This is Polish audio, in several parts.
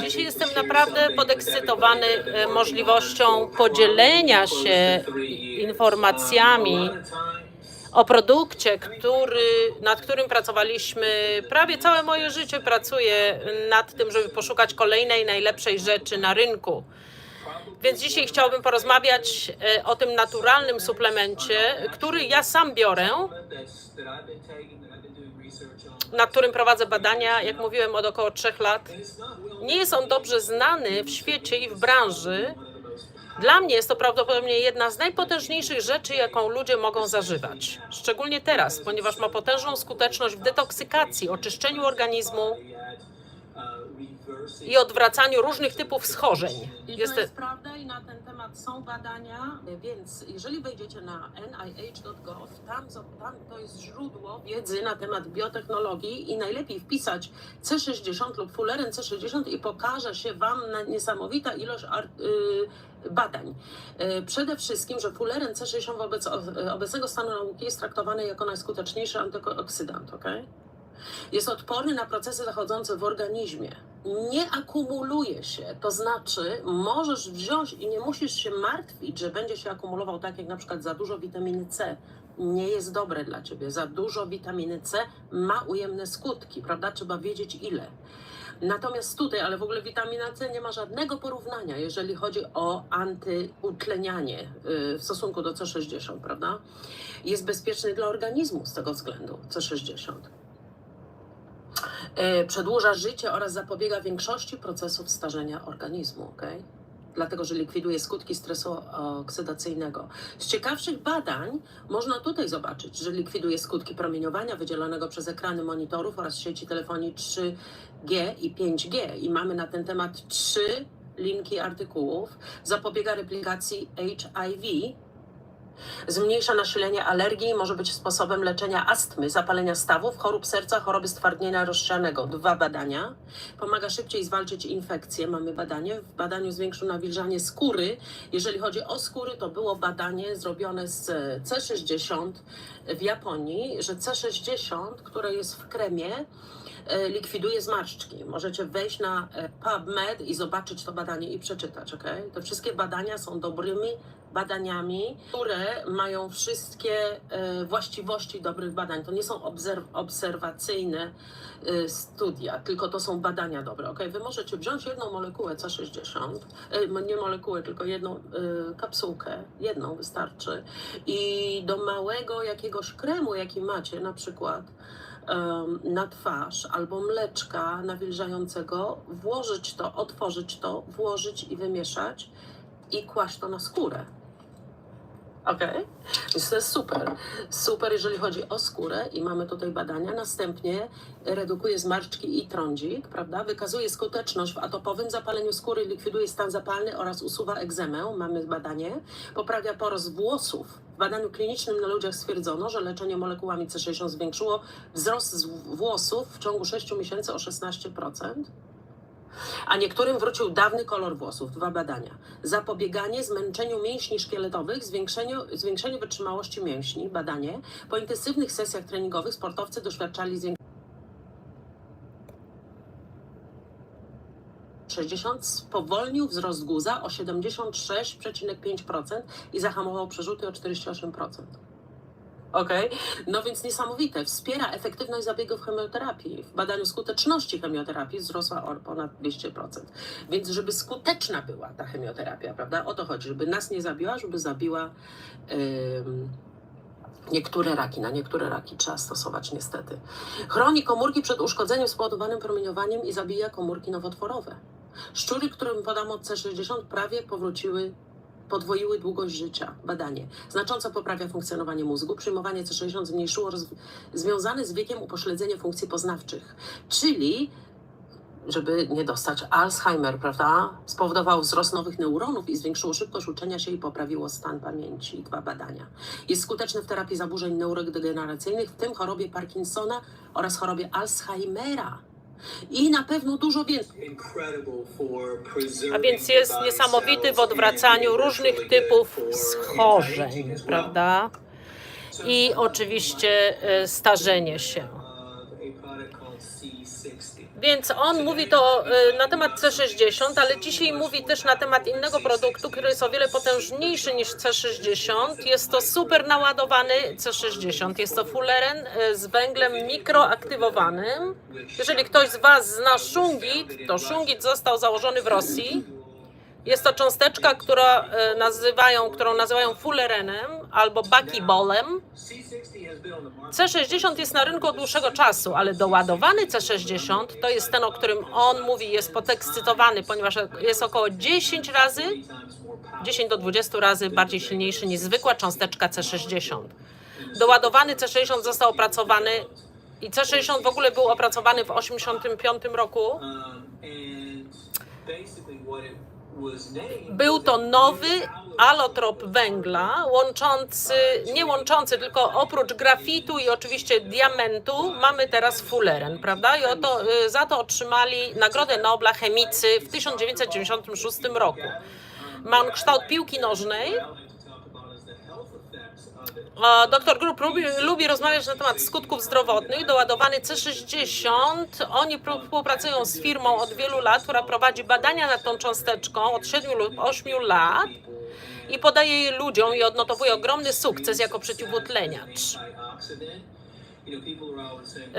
Dzisiaj jestem naprawdę podekscytowany e, możliwością podzielenia się informacjami o produkcie, który, nad którym pracowaliśmy prawie całe moje życie. Pracuję nad tym, żeby poszukać kolejnej najlepszej rzeczy na rynku. Więc dzisiaj chciałbym porozmawiać e, o tym naturalnym suplemencie, który ja sam biorę, nad którym prowadzę badania, jak mówiłem, od około trzech lat. Nie jest on dobrze znany w świecie i w branży. Dla mnie jest to prawdopodobnie jedna z najpotężniejszych rzeczy, jaką ludzie mogą zażywać. Szczególnie teraz, ponieważ ma potężną skuteczność w detoksykacji, oczyszczeniu organizmu i odwracaniu różnych typów schorzeń. I Jest to jest prawda i na ten są badania, więc jeżeli wejdziecie na nih.gov, tam, tam to jest źródło wiedzy na temat biotechnologii i najlepiej wpisać C60 lub fulleren C60 i pokaże się Wam niesamowita ilość y, badań. Y, Przede wszystkim, że fulleren C60 wobec obecnego stanu nauki jest traktowany jako najskuteczniejszy antyoksydant, okej? Jest odporny na procesy zachodzące w organizmie. Nie akumuluje się, to znaczy możesz wziąć i nie musisz się martwić, że będzie się akumulował tak jak na przykład za dużo witaminy C. Nie jest dobre dla ciebie. Za dużo witaminy C ma ujemne skutki, prawda? Trzeba wiedzieć ile. Natomiast tutaj, ale w ogóle witamina C nie ma żadnego porównania, jeżeli chodzi o antyutlenianie y, w stosunku do C60, prawda? Jest bezpieczny dla organizmu z tego względu, C60 e, przedłuża życie oraz zapobiega większości procesów starzenia organizmu, ok? Dlatego, że likwiduje skutki stresu oksydacyjnego. Z ciekawszych badań można tutaj zobaczyć, że likwiduje skutki promieniowania wydzielonego przez ekrany monitorów oraz sieci telefonii 3G i 5G. I mamy na ten temat trzy linki artykułów. Zapobiega replikacji HIV, Zmniejsza nasilenie alergii, może być sposobem leczenia astmy, zapalenia stawów, chorób serca, choroby stwardnienia rozsianego. Dwa badania. Pomaga szybciej zwalczyć infekcje. Mamy badanie. W badaniu zwiększył nawilżanie skóry. Jeżeli chodzi o skóry, to było badanie zrobione z C60 w Japonii, że C60, które jest w kremie, likwiduje zmarszczki. Możecie wejść na e, PubMed i zobaczyć to badanie i przeczytać, ok? Te wszystkie badania są dobrymi badaniami, które mają wszystkie e, właściwości dobrych badań. To nie są obserw- obserwacyjne e, studia, tylko to są badania dobre. ok? Wy możecie wziąć jedną molekułę C60, e, mo- nie molekułę, tylko jedną e, kapsułkę, jedną wystarczy i do małego jakiegoś kremu, jaki macie, na przykład na twarz albo mleczka nawilżającego, włożyć to, otworzyć to, włożyć i wymieszać i kłaść to na skórę. Okej? Więc to jest super. Super, jeżeli chodzi o skórę i mamy tutaj badania. Następnie redukuje zmarszczki i trądzik, prawda? Wykazuje skuteczność w atopowym zapaleniu skóry, likwiduje stan zapalny oraz usuwa egzemę. Mamy badanie. Poprawia porost włosów. W badaniu klinicznym na ludziach stwierdzono, że leczenie molekułami C60 zwiększyło wzrost włosów w ciągu 6 miesięcy o 16% a niektórym wrócił dawny kolor włosów. Dwa badania. Zapobieganie zmęczeniu mięśni szkieletowych, zwiększeniu, zwiększeniu wytrzymałości mięśni. Badanie. Po intensywnych sesjach treningowych sportowcy doświadczali zwiększenia 60 spowolnił wzrost guza o 76,5% i zahamował przerzuty o 48%. Okej, no więc niesamowite. Wspiera efektywność zabiegów chemioterapii. W badaniu skuteczności chemioterapii wzrosła o ponad 200%. Więc żeby skuteczna była ta chemioterapia, prawda? O to chodzi, żeby nas nie zabiła, żeby zabiła ym, niektóre raki. Na niektóre raki trzeba stosować niestety. Chroni komórki przed uszkodzeniem spowodowanym promieniowaniem i zabija komórki nowotworowe. Szczury, którym podano C60 prawie powróciły podwoiły długość życia. Badanie. Znacząco poprawia funkcjonowanie mózgu. Przyjmowanie C60 zmniejszyło roz... związane z wiekiem upośledzenie funkcji poznawczych. Czyli, żeby nie dostać Alzheimer, prawda? Spowodował wzrost nowych neuronów i zwiększyło szybkość uczenia się i poprawiło stan pamięci. Dwa badania. Jest skuteczny w terapii zaburzeń neurodegeneracyjnych, w tym chorobie Parkinsona oraz chorobie Alzheimera. I na pewno dużo więcej. A więc jest niesamowity w odwracaniu różnych typów schorzeń, prawda? I oczywiście e, starzenie się. Więc on mówi to y, na temat C60, ale dzisiaj mówi też na temat innego produktu, który jest o wiele potężniejszy niż C60. Jest to super naładowany C60. Jest to fulleren y, z węglem mikroaktywowanym. Jeżeli ktoś z Was zna szungit, to szungit został założony w Rosji. Jest to cząsteczka, która, y, nazywają, którą nazywają fullerenem albo buckybolem. C60 jest na rynku od dłuższego czasu, ale doładowany C60 to jest ten, o którym on mówi, jest podekscytowany, ponieważ jest około 10 razy, 10 do 20 razy bardziej silniejszy niż zwykła cząsteczka C60. Doładowany C60 został opracowany i C60 w ogóle był opracowany w 1985 roku. Był to nowy alotrop węgla, łączący, nie łączący, tylko oprócz grafitu i oczywiście diamentu, mamy teraz fulleren, prawda? I oto, y, za to otrzymali Nagrodę Nobla chemicy w 1996 roku. Ma on kształt piłki nożnej. Dr Grup lubi, lubi rozmawiać na temat skutków zdrowotnych. Doładowany C60. Oni współpracują z firmą od wielu lat, która prowadzi badania nad tą cząsteczką od 7 lub 8 lat i podaje je ludziom i odnotowuje ogromny sukces jako przeciwutleniacz.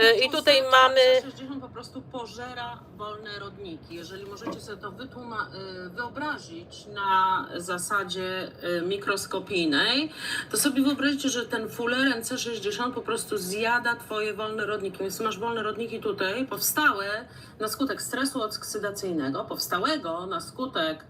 Y, I tutaj mamy 60 po prostu pożera wolne rodniki. Jeżeli możecie sobie to wytłuma- y, wyobrazić na zasadzie y, mikroskopijnej, to sobie wyobraźcie, że ten fulleren C60 po prostu zjada twoje wolne rodniki. Więc masz wolne rodniki tutaj, powstałe na skutek stresu oksydacyjnego, powstałego na skutek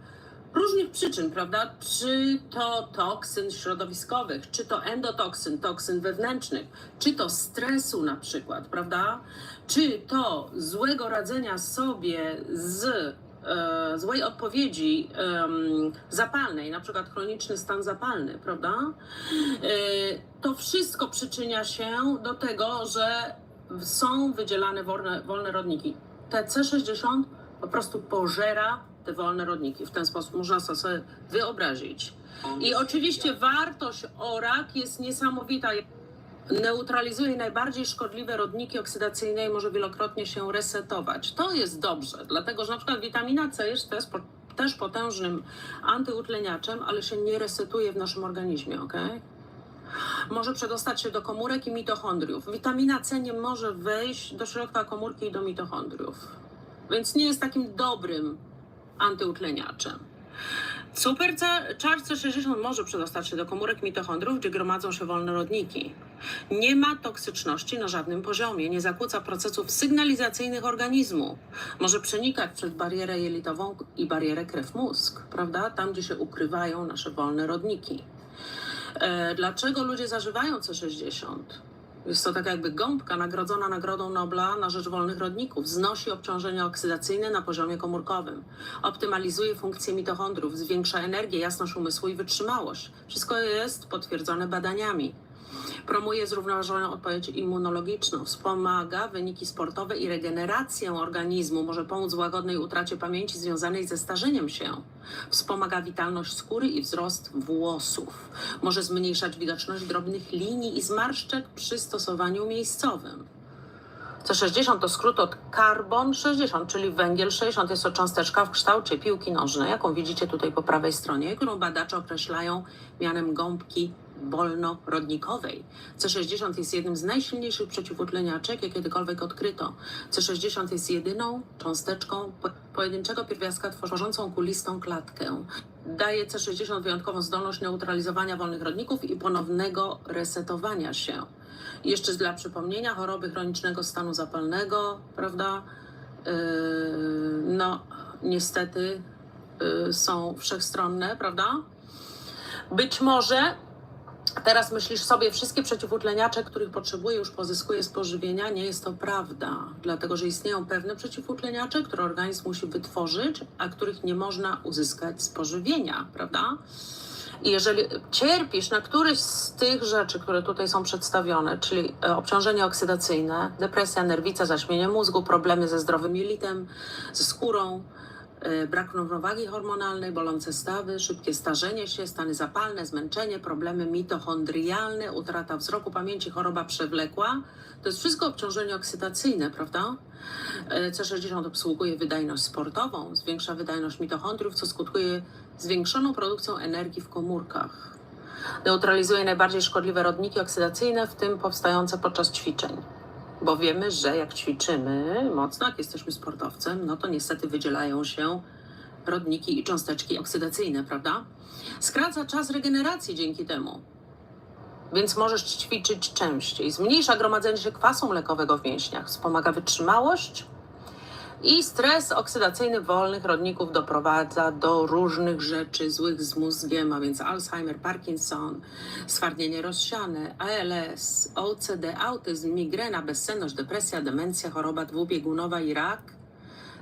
różnych przyczyn, prawda? Czy to toksyn środowiskowych, czy to endotoksyn, toksyn wewnętrznych, czy to stresu na przykład, prawda? Czy to złego radzenia sobie z e, złej odpowiedzi em, zapalnej, na przykład chroniczny stan zapalny, prawda? E, to wszystko przyczynia się do tego, że są wydzielane wolne, wolne rodniki. Te C60 po prostu pożera te wolne rodniki. W ten sposób można sobie wyobrazić. I oczywiście wartość ORAK jest niesamowita. Neutralizuje najbardziej szkodliwe rodniki oksydacyjne i może wielokrotnie się resetować. To jest dobrze, dlatego że na przykład witamina C jest też, też potężnym antyutleniaczem, ale się nie resetuje w naszym organizmie, ok? Może przedostać się do komórek i mitochondriów. Witamina C nie może wejść do środka komórki i do mitochondriów, więc nie jest takim dobrym antyutleniaczem. Super czar C60 może przedostać się do komórek mitochondriów, gdzie gromadzą się wolne rodniki. Nie ma toksyczności na żadnym poziomie, nie zakłóca procesów sygnalizacyjnych organizmu. Może przenikać przez barierę jelitową i barierę krew-mózg, prawda? Tam, gdzie się ukrywają nasze wolne rodniki. E, dlaczego ludzie zażywają C60? Jest to tak jakby gąbka nagrodzona Nagrodą Nobla na rzecz wolnych rodników. Znosi obciążenie oksydacyjne na poziomie komórkowym. Optymalizuje funkcję mitochondrów, zwiększa energię, jasność umysłu i wytrzymałość. Wszystko jest potwierdzone badaniami. Promuje zrównoważoną odpowiedź immunologiczną, wspomaga wyniki sportowe i regenerację organizmu, może pomóc w łagodnej utracie pamięci związanej ze starzeniem się. Wspomaga witalność skóry i wzrost włosów. Może zmniejszać widoczność drobnych linii i zmarszczek przy stosowaniu miejscowym. C60 to skrót od carbon 60, czyli węgiel 60. Jest to cząsteczka w kształcie piłki nożnej, jaką widzicie tutaj po prawej stronie, którą badacze określają mianem gąbki wolnorodnikowej. C60 jest jednym z najsilniejszych przeciwutleniaczek, jakie kiedykolwiek odkryto. C60 jest jedyną cząsteczką po- pojedynczego pierwiastka tworzącą kulistą klatkę. Daje C60 wyjątkową zdolność neutralizowania wolnych rodników i ponownego resetowania się. Jeszcze dla przypomnienia, choroby chronicznego stanu zapalnego, prawda? Yy, no, niestety yy, są wszechstronne, prawda? Być może teraz myślisz sobie, wszystkie przeciwutleniacze, których potrzebuję, już pozyskuję z pożywienia. Nie jest to prawda, dlatego że istnieją pewne przeciwutleniacze, które organizm musi wytworzyć, a których nie można uzyskać z pożywienia, prawda? I jeżeli cierpisz na któryś z tych rzeczy, które tutaj są przedstawione, czyli e, obciążenie oksydacyjne, depresja, nerwica, zaćmienie mózgu, problemy ze zdrowym jelitem, ze skórą, brak równowagi hormonalnej, bolące stawy, szybkie starzenie się, stany zapalne, zmęczenie, problemy mitochondrialne, utrata wzroku, pamięci, choroba przewlekła. To jest wszystko obciążenie oksydacyjne, prawda? E, C60 obsługuje wydajność sportową, zwiększa wydajność mitochondriów, co skutkuje zwiększoną produkcją energii w komórkach. Neutralizuje najbardziej szkodliwe rodniki oksydacyjne, w tym powstające podczas ćwiczeń. Bo wiemy, że jak ćwiczymy mocno, jak jesteśmy sportowcem, no to niestety wydzielają się rodniki i cząsteczki oksydacyjne, prawda? Skraca czas regeneracji dzięki temu. Więc możesz ćwiczyć częściej. Zmniejsza gromadzenie się kwasu mlekowego w mięśniach, wspomaga wytrzymałość i stres oksydacyjny wolnych rodników doprowadza do różnych rzeczy złych z mózgiem, a więc Alzheimer, Parkinson, stwardnienie rozsiane, ALS, OCD, autyzm, migrena, bezsenność, depresja, demencja, choroba dwubiegunowa i rak,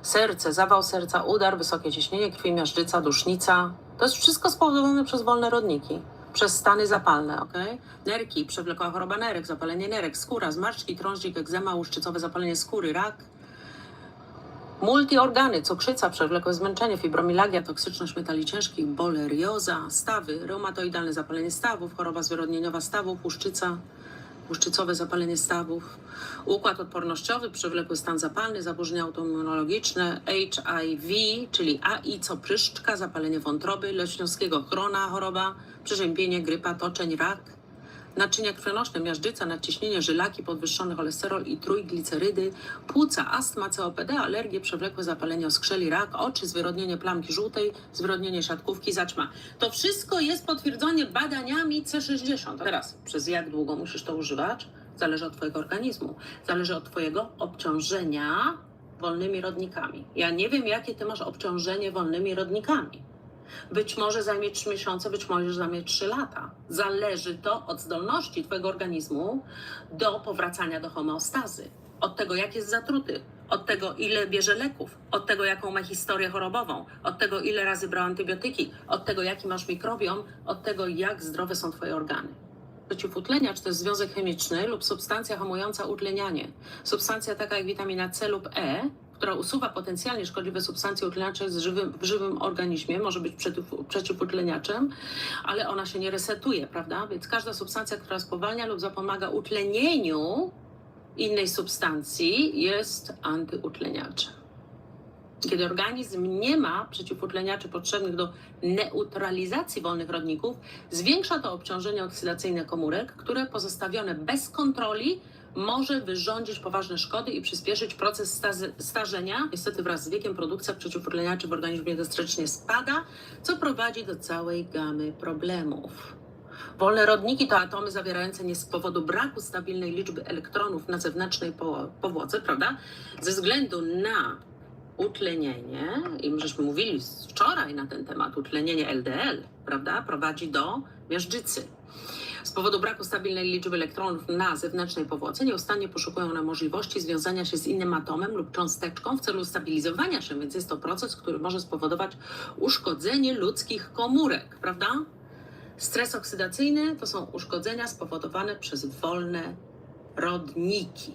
serce, zawał serca, udar, wysokie ciśnienie krwi, miażdżyca, dusznica. To jest wszystko spowodowane przez wolne rodniki, przez stany zapalne, ok? Nerki, przewlekła choroba nerek, zapalenie nerek, skóra, zmarszczki, trążdzik, egzema, łuszczycowe zapalenie skóry, rak, Multiorgany, cukrzyca, przewlekłe zmęczenie, fibromialgia, toksyczność metali ciężkich, bolerioza, stawy, reumatoidalne zapalenie stawów, choroba zwyrodnieniowa stawów, łuszczyca, łuszczycowe zapalenie stawów, układ odpornościowy, przewlekły stan zapalny, zaburzenia autoimmunologiczne, HIV, czyli AI, co pryszczka, zapalenie wątroby, leśniowskiego chrona, choroba, przeziębienie, grypa, toczeń, rak, naczynia krwionośne, miażdżyca, nadciśnienie, żylaki, podwyższony cholesterol i trójglicerydy, płuca, astma, COPD, alergie, przewlekłe zapalenie oskrzeli, rak, oczy, zwyrodnienie plamki żółtej, zwyrodnienie siatkówki, zaćma. To wszystko jest potwierdzone badaniami C60. Teraz, przez jak długo musisz to używać, zależy od Twojego organizmu, zależy od Twojego obciążenia wolnymi rodnikami. Ja nie wiem, jakie Ty masz obciążenie wolnymi rodnikami. Być może zajmie 3 miesiące, być może zajmie 3 lata. Zależy to od zdolności Twojego organizmu do powracania do homeostazy. Od tego, jak jest zatruty, od tego, ile bierze leków, od tego, jaką ma historię chorobową, od tego, ile razy brał antybiotyki, od tego, jaki masz mikrobiom, od tego, jak zdrowe są Twoje organy. Przeciwutleniacz to jest związek chemiczny lub substancja hamująca utlenianie. Substancja taka jak witamina C lub E, która usuwa potencjalnie szkodliwe substancje utleniacze z żywym, w żywym organizmie, może być przeciw, przeciwutleniaczem, ale ona się nie resetuje, prawda? Więc każda substancja, która spowalnia lub zapomaga utlenieniu innej substancji, jest antyutleniaczem. Kiedy organizm nie ma przeciwutleniaczy potrzebnych do neutralizacji wolnych rodników, zwiększa to obciążenie oksydacyjne komórek, które pozostawione bez kontroli może wyrządzić poważne szkody i przyspieszyć proces starzenia. Niestety wraz z wiekiem produkcja przeciwutleniaczy w organizmie drastycznie spada, co prowadzi do całej gamy problemów. Wolne rodniki to atomy zawierające nie z powodu braku stabilnej liczby elektronów na zewnętrznej po- powłoce, prawda? Ze względu na utlenienie, i żeśmy mówili wczoraj na ten temat, utlenienie LDL, prawda, prowadzi do miażdżycy. Z powodu braku stabilnej liczby elektronów na zewnętrznej powłoce nieustannie poszukują one możliwości związania się z innym atomem lub cząsteczką w celu stabilizowania się, więc jest to proces, który może spowodować uszkodzenie ludzkich komórek, prawda? Stres oksydacyjny to są uszkodzenia spowodowane przez wolne rodniki.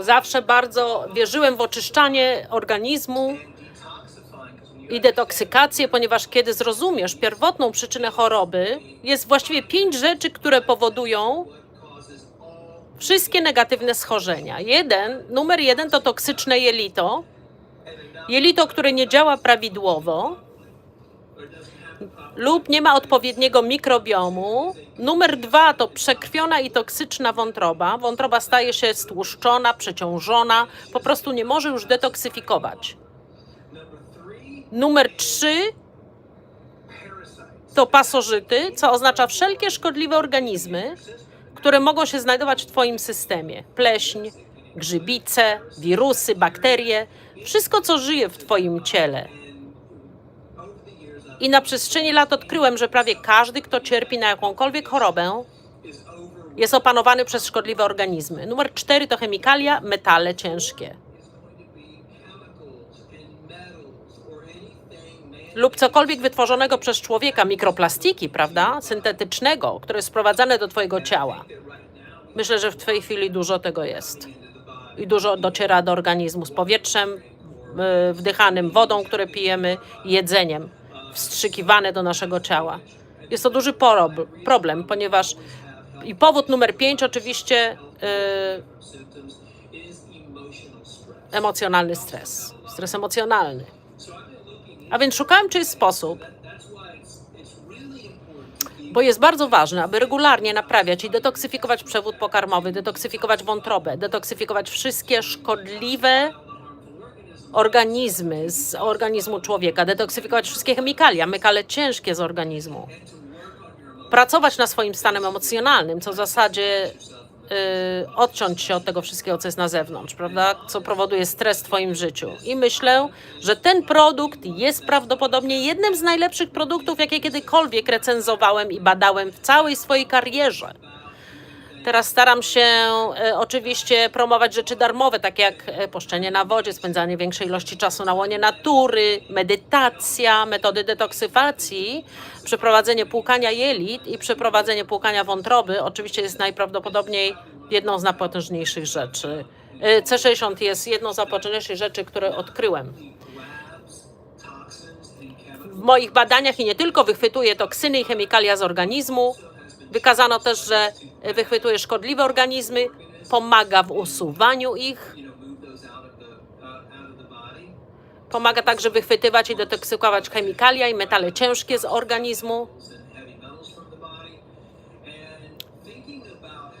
Zawsze bardzo wierzyłem w oczyszczanie organizmu i detoksykację, ponieważ kiedy zrozumiesz pierwotną przyczynę choroby, jest właściwie pięć rzeczy, które powodują wszystkie negatywne schorzenia. Jeden, numer jeden to toksyczne jelito. Jelito, które nie działa prawidłowo lub nie ma odpowiedniego mikrobiomu. Numer dwa to przekrwiona i toksyczna wątroba. Wątroba staje się stłuszczona, przeciążona, po prostu nie może już detoksyfikować. Numer trzy parasites. to pasożyty, co oznacza wszelkie szkodliwe organizmy, które mogą się znajdować w Twoim systemie. Pleśń, grzybice, wirusy, bakterie, wszystko, co żyje w Twoim ciele. I na przestrzeni lat odkryłem, że prawie każdy, kto cierpi na jakąkolwiek chorobę, jest opanowany przez szkodliwe organizmy. Numer cztery to chemikalia, metale ciężkie. Lub cokolwiek wytworzonego przez człowieka, mikroplastiki, prawda? Syntetycznego, które jest sprowadzane do Twojego ciała. Myślę, że w Twojej chwili dużo tego jest. i dużo dociera do organizmu z powietrzem y, wdychanym, wodą, które pijemy, jedzeniem, wstrzykiwane do naszego ciała. Jest to duży problem, ponieważ i powód numer pięć oczywiście y, stress. emocjonalny stres, stres emocjonalny. A więc szukałem, czy jest sposób, bo jest bardzo ważne, aby regularnie naprawiać i detoksyfikować przewód pokarmowy, detoksyfikować wątrobę, detoksyfikować wszystkie szkodliwe organizmy z organizmu człowieka, detoksyfikować wszystkie chemikalia, metale ciężkie z organizmu. Pracować nad swoim stanem emocjonalnym, co w zasadzie odciąć się od tego wszystkiego, co jest na zewnątrz, prawda? Co powoduje stres w Twoim życiu. I myślę, że ten produkt jest prawdopodobnie jednym z najlepszych produktów, jakie kiedykolwiek recenzowałem i badałem w całej swojej karierze. Teraz staram się e, oczywiście promować rzeczy darmowe, takie jak e, poszczenie na wodzie, spędzanie większej ilości czasu na łonie natury, medytacja, metody detoksyfacji, przeprowadzenie płukania jelit i przeprowadzenie płukania wątroby. Oczywiście jest najprawdopodobniej jedną z najpotężniejszych rzeczy. E, C60 jest jedną z najpotężniejszych rzeczy, które odkryłem. W moich badaniach i nie tylko wychwytuje toksyny i chemikalia z organizmu. Wykazano też, że wychwytuje szkodliwe organizmy, pomaga w usuwaniu ich, pomaga także wychwytywać i detoksykować chemikalia i metale ciężkie z organizmu.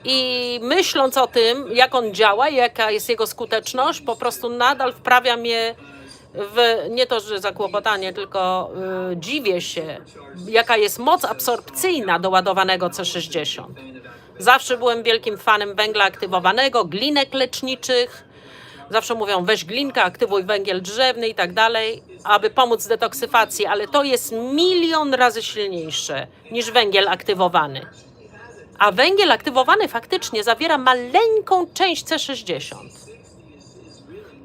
I myśląc o tym, jak on działa jaka jest jego skuteczność, po prostu nadal wprawia mnie w nie to, że zakłopotanie, tylko y, dziwię się, jaka jest moc absorpcyjna doładowanego C60. Zawsze byłem wielkim fanem węgla aktywowanego, glinek leczniczych. Zawsze mówią, weź glinkę, aktywuj węgiel drzewny i tak dalej, aby pomóc detoksyfacji, ale to jest milion razy silniejsze niż węgiel aktywowany. A węgiel aktywowany faktycznie zawiera maleńką część C60.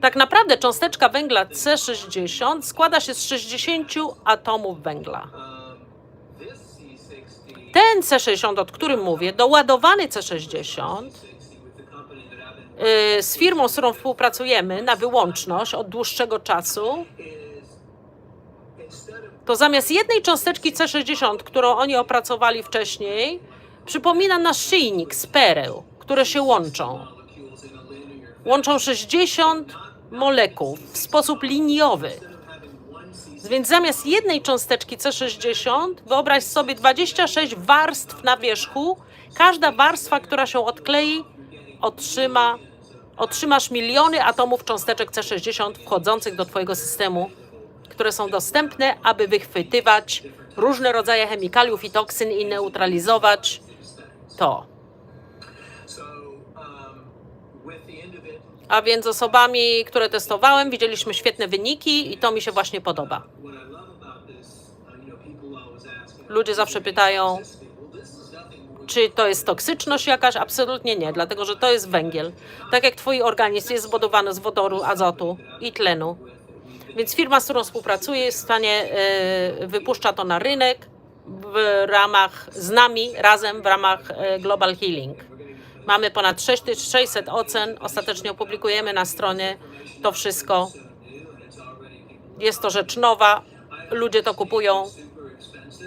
Tak naprawdę cząsteczka węgla C60 składa się z 60 atomów węgla. this C60 Ten C60, o którym mówię, doładowany C60 with the company that I've been yy, z firmą, z którą współpracujemy na wyłączność od dłuższego czasu, to zamiast jednej cząsteczki C60, którą oni opracowali wcześniej, przypomina naszyjnik z pereł, które się łączą. Łączą 60 molekuł w sposób liniowy. Więc zamiast jednej cząsteczki C60, wyobraź sobie 26 warstw na wierzchu. Każda warstwa, która się odklei, otrzyma, otrzymasz miliony atomów cząsteczek C60 wchodzących do Twojego systemu, które są dostępne, aby wychwytywać różne rodzaje chemikaliów i toksyn i neutralizować to. A więc osobami, które testowałem, widzieliśmy świetne wyniki i to mi się właśnie podoba. Ludzie zawsze pytają, Czy to jest toksyczność jakaś? Absolutnie nie, dlatego że to jest węgiel. Tak jak Twój organizm jest zbudowany z wodoru, azotu i tlenu. Więc firma, z którą współpracuję, jest w stanie e, wypuszcza to na rynek w ramach z nami, razem w ramach e, Global Healing. Mamy ponad 6600 ocen. Ostatecznie opublikujemy na stronie to wszystko. Jest to rzecz nowa. Ludzie to kupują.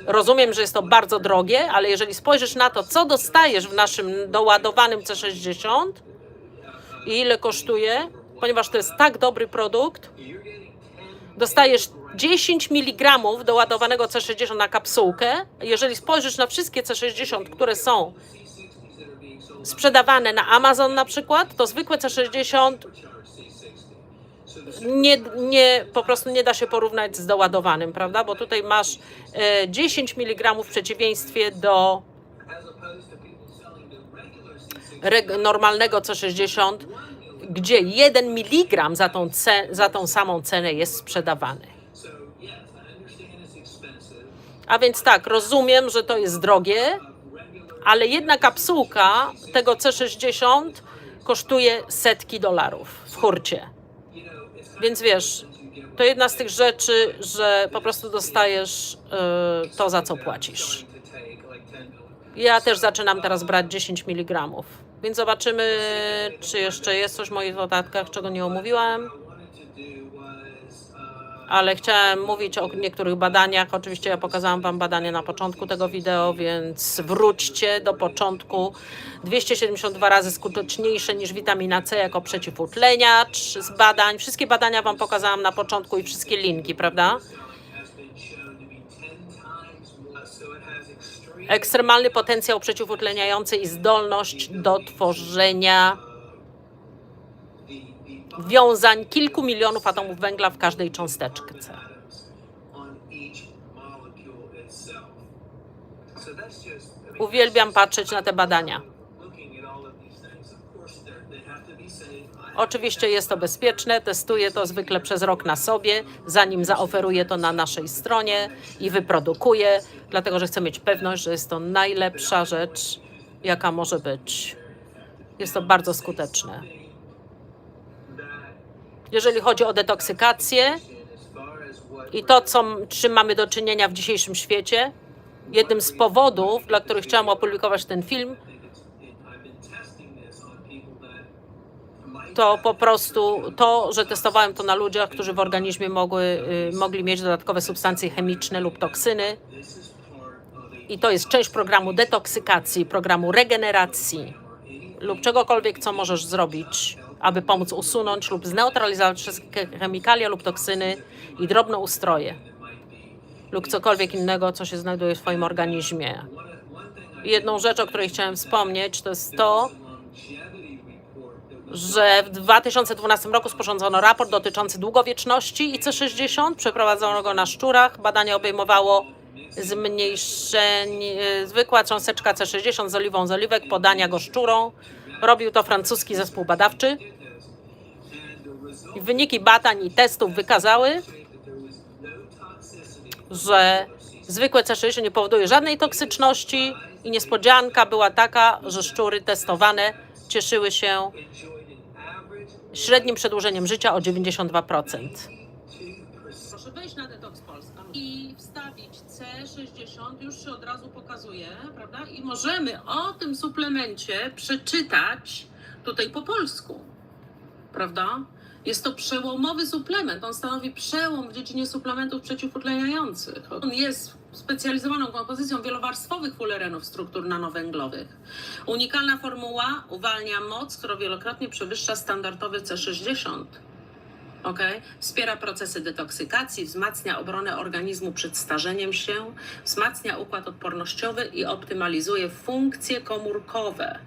Rozumiem, że jest to bardzo drogie, ale jeżeli spojrzysz na to, co dostajesz w naszym doładowanym C60 i ile kosztuje, ponieważ to jest tak dobry produkt, dostajesz 10 mg doładowanego C60 na kapsułkę. Jeżeli spojrzysz na wszystkie C60, które są sprzedawane na Amazon na przykład, to zwykłe C60 nie, nie, po prostu nie da się porównać z doładowanym, prawda? Bo tutaj masz e, 10 mg w przeciwieństwie do as opposed to people selling the regular C60 reg- normalnego C60, gdzie 1 mg za tą, za tą samą cenę jest sprzedawany. A więc tak, rozumiem, że to jest drogie, ale jedna kapsułka tego C60 kosztuje setki dolarów w hurcie. Więc wiesz, to jedna z tych rzeczy, że po prostu dostajesz y, to, za co płacisz. to take like 10 milligrams. Ja też zaczynam teraz brać 10 mg. Więc zobaczymy, czy jeszcze jest coś w moich notatkach, czego nie omówiłam. Ale chciałem mówić o niektórych badaniach. Oczywiście ja pokazałam Wam badanie na początku tego wideo, więc wróćcie do początku. 272 razy skuteczniejsze niż witamina C jako przeciwutleniacz z badań. Wszystkie badania Wam pokazałam na początku i wszystkie linki, prawda? Ekstremalny potencjał przeciwutleniający i zdolność do tworzenia wiązań kilku milionów atomów węgla w każdej cząsteczce. Uwielbiam patrzeć na te badania. Oczywiście jest to bezpieczne, testuję to zwykle przez rok na sobie, zanim zaoferuję to na naszej stronie i wyprodukuję, dlatego że chcę mieć pewność, że jest to najlepsza rzecz, jaka może być. Jest to bardzo skuteczne. Jeżeli chodzi o detoksykację i to, co, czym mamy do czynienia w dzisiejszym świecie, jednym z powodów, dla których chciałam opublikować ten film, to po prostu to, że testowałem to na ludziach, którzy w organizmie mogły, y, mogli mieć dodatkowe substancje chemiczne lub toksyny. I to jest część programu detoksykacji, programu regeneracji lub czegokolwiek, co możesz zrobić, aby pomóc usunąć lub zneutralizować wszystkie chemikalia lub toksyny i drobnoustroje lub cokolwiek innego, co się znajduje w Twoim organizmie. I Jedną rzecz, o której chciałem wspomnieć, to jest to, że w 2012 roku sporządzono raport dotyczący długowieczności IC60. Przeprowadzono go na szczurach. Badanie obejmowało zmniejszenie, zwykła cząsteczka C60 z oliwą z oliwek, podania go szczurom. Robił to francuski zespół badawczy. Wyniki badań i testów wykazały, że zwykłe C60 nie powoduje żadnej toksyczności i niespodzianka była taka, że szczury testowane cieszyły się średnim przedłużeniem życia o 92%. Proszę wejść na Detox Polska i wstawić C60, już się od razu pokazuje, prawda? I możemy o tym suplemencie przeczytać tutaj po polsku, prawda? Jest to przełomowy suplement. On stanowi przełom w dziedzinie suplementów przeciwutleniających. On jest specjalizowaną kompozycją wielowarstwowych fulerenów struktur nanowęglowych. Unikalna formuła uwalnia moc, która wielokrotnie przewyższa standardowy C60. Okay. Wspiera procesy detoksykacji, wzmacnia obronę organizmu przed starzeniem się, wzmacnia układ odpornościowy i optymalizuje funkcje komórkowe.